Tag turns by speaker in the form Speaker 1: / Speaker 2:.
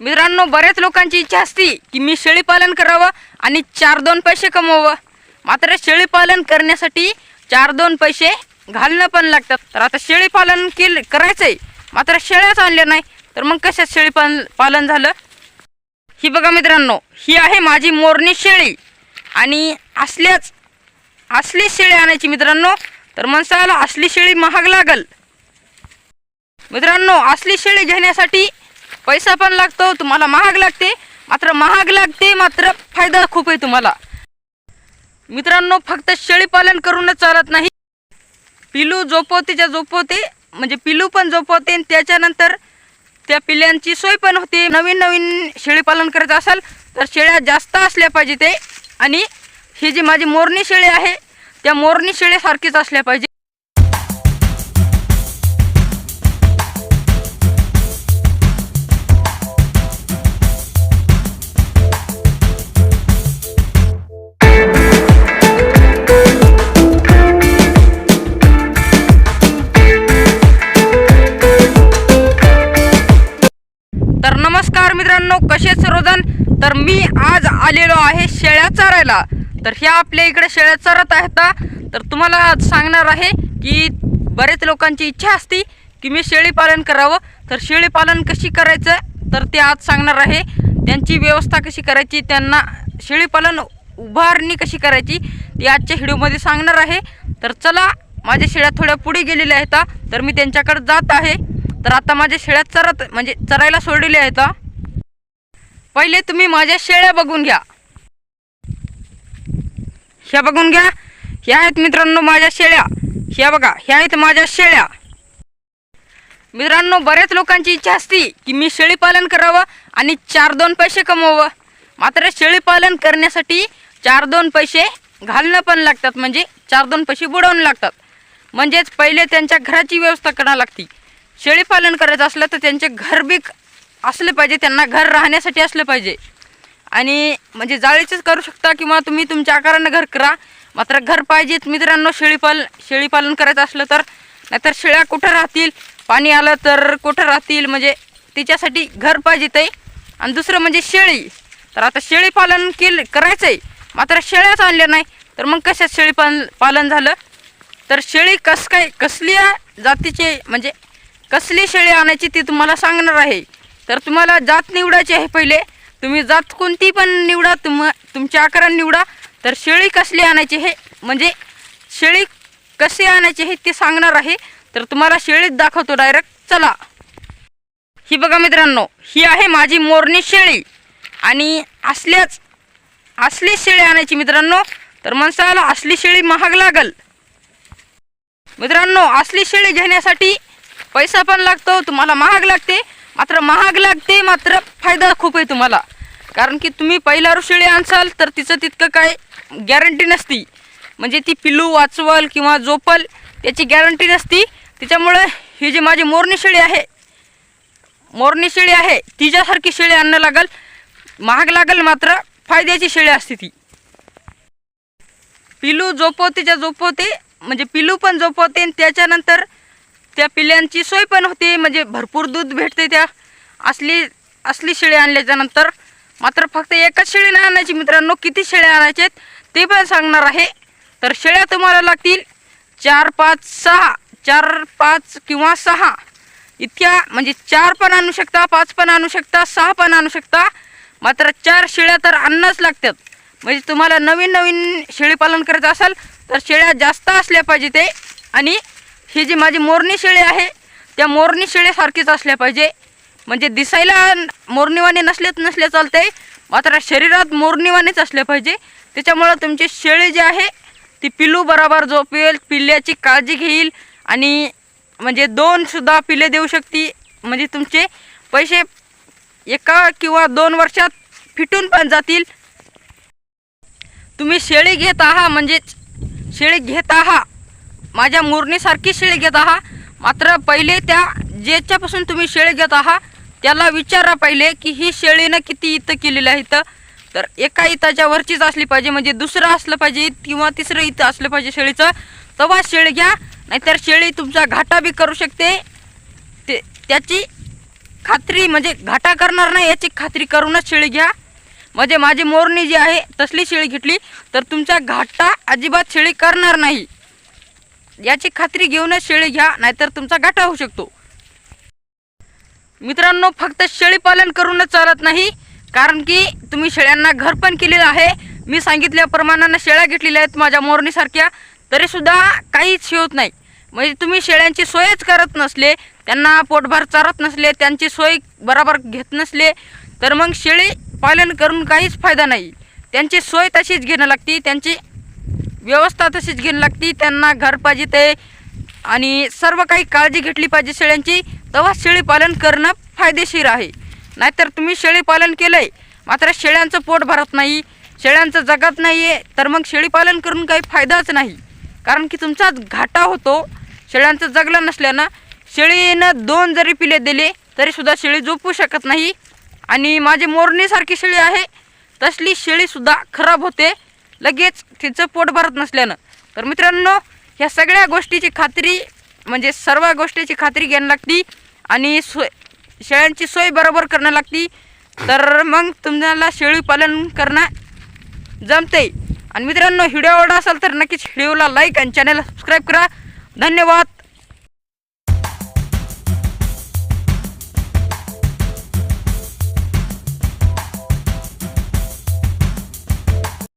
Speaker 1: मित्रांनो बऱ्याच लोकांची इच्छा असते की मी शेळीपालन करावं आणि चार दोन पैसे कमवावं. मात्र शेळीपालन करण्यासाठी चार दोन पैसे घालणं पण लागतात तर आता शेळीपालन केलं करायचं आहे मात्र शेळ्याच आणल्या नाही. तर मग कशात शेळीपालन पालन झालं? ही बघा मित्रांनो ही आहे माझी मोरणी शेळी. आणि असल्याच असली शेळी आणायची मित्रांनो तर माणसाला असली शेळी महाग लागल. मित्रांनो असली शेळी घेण्यासाठी पैसा पण लागतो तुम्हाला महाग लागते. मात्र महाग लागते मात्र फायदा खूप आहे तुम्हाला. मित्रांनो फक्त शेळीपालन करूनच चालत नाही. पिलू झोपवतेच्या झोपवते म्हणजे पिलू पण झोपवते आणि त्याच्यानंतर त्या पिल्यांची सोय पण होते. नवीन नवीन शेळीपालन करायचं असेल तर शेळ्या जास्त असल्या पाहिजे ते. आणि ही जी माझी मोरणी शेळी आहे त्या मोरणी शेळीसारखीच असल्या पाहिजे. तर नमस्कार मित्रांनो कसे सर्वजण? तर मी आज आलेलो आहे शेळ्या चरायला. तर ह्या आपल्या इकडे शेळ्या चरत आहेत. तर तुम्हाला आज सांगणार आहे की बरेच लोकांची इच्छा असते की मी शेळीपालन करावं. तर शेळीपालन कशी करायचं? तर ते आज सांगणार आहे. त्यांची व्यवस्था कशी करायची? त्यांना शेळीपालन उभारणी कशी करायची? ती आजच्या व्हिडिओमध्ये सांगणार आहे. तर चला माझ्या शेळ्या थोड्या पुढे गेलेल्या आहेत. तर मी त्यांच्याकडे जात आहे. तर आता माझ्या शेळ्या चरत म्हणजे चरायला सोडलेल्या आहेत पहिले तुम्ही माझ्या शेळ्या बघून घ्या. ह्या बघून घ्या. ह्या आहेत मित्रांनो माझ्या शेळ्या. ह्या बघा ह्या आहेत माझ्या शेळ्या. मित्रांनो बऱ्याच लोकांची इच्छा असते की मी शेळीपालन करावं आणि चार दोन पैसे कमवावं. मात्र शेळीपालन करण्यासाठी चार दोन पैसे घालणं पण लागतात. म्हणजे चार दोन पैसे बुडवून लागतात. म्हणजेच पहिले त्यांच्या घराची व्यवस्था करावं लागते. शेळीपालन करायचं असलं तर त्यांचे घर बी असले पाहिजे त्यांना घर राहण्यासाठी असलं पाहिजे. आणि म्हणजे जाळीचंच करू शकता किंवा तुम्ही तुमच्या आकारानं घर करा. मात्र घर पाहिजेत मित्रांनो शेळीपाल शेळीपालन करायचं असलं तर. नाहीतर शेळ्या कुठं राहतील? पाणी आलं तर कुठं राहतील? म्हणजे तिच्यासाठी घर पाहिजे ते आणि दुसरं म्हणजे शेळी. तर आता शेळीपालन केलं करायचं आहे. मात्र शेळ्याच आणल्या नाही तर मग कशात शेळीपाल पालन झालं? तर शेळी कस काय कसल्या जातीचे म्हणजे कसली शेळी आणायची ती तुम्हाला सांगणार आहे. तर तुम्हाला जात निवडायची आहे पहिले. तुम्ही जात कोणती पण निवडा तुम तुमच्या आकाराने निवडा. तर शेळी कसली आणायची हे म्हणजे शेळी कशी आणायची हे ते सांगणार आहे. तर तुम्हाला शेळीत दाखवतो डायरेक्ट चला. ही बघा मित्रांनो ही आहे माझी मोरणी शेळी. आणि असल्याच असली शेळी आणायची मित्रांनो. तर माणसाला असली शेळी महाग लागल. मित्रांनो असली शेळी घेण्यासाठी पैसा पण लागतो तुम्हाला महाग लागते. मात्र महाग लागते मात्र फायदा खूप आहे तुम्हाला. कारण की तुम्ही पहिला शेळी आणसाल तर तिचं तितकं काय गॅरंटी नसती. म्हणजे ती पिल्लू वाचवल किंवा झोपल त्याची गॅरंटी नसती. त्याच्यामुळे ही जी माझी मोरणी शेळी आहे मोरणी शेळी आहे तिच्यासारखी शेळी आणणं लागल. महाग लागल मात्र फायद्याची शेळी असते ती. पिलू झोपवतेच्या झोपवते म्हणजे पिलू पण झोपवते आणि त्याच्यानंतर त्या पिल्यांची सोय पण होते म्हणजे भरपूर दूध भेटते त्या. असली असली शेळी आणल्याच्या नंतर मात्र फक्त एकच शेळी नाही आणायची मित्रांनो किती शेळ्या आणायचे आहेत ते पण सांगणार आहे. तर शेळ्या तुम्हाला लागतील चार पाच सहा चार पाच किंवा सहा. इतक्या म्हणजे चार पण आणू शकता पाच पण आणू शकता सहा पण आणू शकता. मात्र चार शेळ्या तर आणणंच लागतात. म्हणजे तुम्हाला नवीन नवीन शेळीपालन करायचं असेल तर शेळ्या जास्त असल्या पाहिजे ते. आणि ही जी माझी मोरणी शेळी आहे त्या मोरणी शेळीसारखीच असल्या पाहिजे. म्हणजे दिसायला मोरणीवाणी नसलेच नसले चालते मात्र शरीरात मोरणीवाणीच असले पाहिजे. त्याच्यामुळं तुमची शेळी जी आहे ती पिल्लू बरोबर झोपेल पिल्ल्याची काळजी घेईल आणि म्हणजे दोन सुद्धा पिल्ले देऊ शकते. म्हणजे तुमचे पैसे एका किंवा दोन वर्षात फिटून पण जातील. तुम्ही शेळी घेत आहात म्हणजेच शेळी घेत आहात. माझ्या मुरणीसारखी शेळी घेत आहात मात्र पहिले त्या ज्याच्यापासून तुम्ही शेळी घेत आहात त्याला विचारा पहिले की ही शेळीनं किती इथं केलेलं आहे इथं. तर एका इताच्या वरचीच असली पाहिजे म्हणजे दुसरं असलं पाहिजे किंवा तिसरं इथं असलं पाहिजे शेळीचं तेव्हा शेळी घ्या. नाहीतर शेळी तुमचा घाटा बी करू शकते. ते त्याची खात्री म्हणजे घाटा करणार नाही याची खात्री करूनच शेळी घ्या. म्हणजे माझी मोरणी जी आहे तसली शेळी घेतली तर तुमचा घाटा अजिबात शेळी करणार नाही. याची खात्री घेऊनच शेळी घ्या नाहीतर तुमचा घाटा होऊ शकतो. मित्रांनो फक्त शेळी पालन करूनच चालत नाही कारण की तुम्ही शेळ्यांना घर पण केलेलं आहे. मी सांगितल्याप्रमाणानं शेळ्या घेतलेल्या आहेत माझ्या मोरणीसारख्या तरीसुद्धा काहीच हे होत नाही. म्हणजे तुम्ही शेळ्यांची सोयच करत नसले त्यांना पोटभर चारत नसले त्यांची सोय बरोबर घेत नसले तर मग शेळी पालन करून काहीच फायदा नाही. त्यांची सोय तशीच घेणं लागते त्यांची व्यवस्था तशीच घेऊन लागती. त्यांना घर पाहिजे ते आणि सर्व काही काळजी घेतली पाहिजे शेळ्यांची. तेव्हा शेळीपालन करणं फायदेशीर आहे. नाहीतर तुम्ही शेळीपालन केलं आहे मात्र शेळ्यांचं पोट भरत नाही शेळ्यांचं जगत नाही आहे तर मग शेळीपालन करून काही फायदाच नाही. कारण की तुमचाच घाटा होतो शेळ्यांचं जगलं नसल्यानं शेळीनं दोन जरी पिले दिले तरीसुद्धा शेळी झोपू शकत नाही. आणि माझी मोरणीसारखी शेळी आहे तसली शेळीसुद्धा खराब होते. लगेच तिचं पोट भरत नसल्यानं. तर मित्रांनो ह्या सगळ्या गोष्टीची खात्री म्हणजे सर्व गोष्टीची खात्री घ्यायला लागती आणि सोय शेळ्यांची सोय बरोबर करणं लागती. तर मग तुम्हाला शेळी पालन करणं जमते आणि मित्रांनो व्हिडिओ आवडला असेल तर नक्कीच व्हिडिओला लाईक आणि चॅनलला सबस्क्राईब करा. धन्यवाद.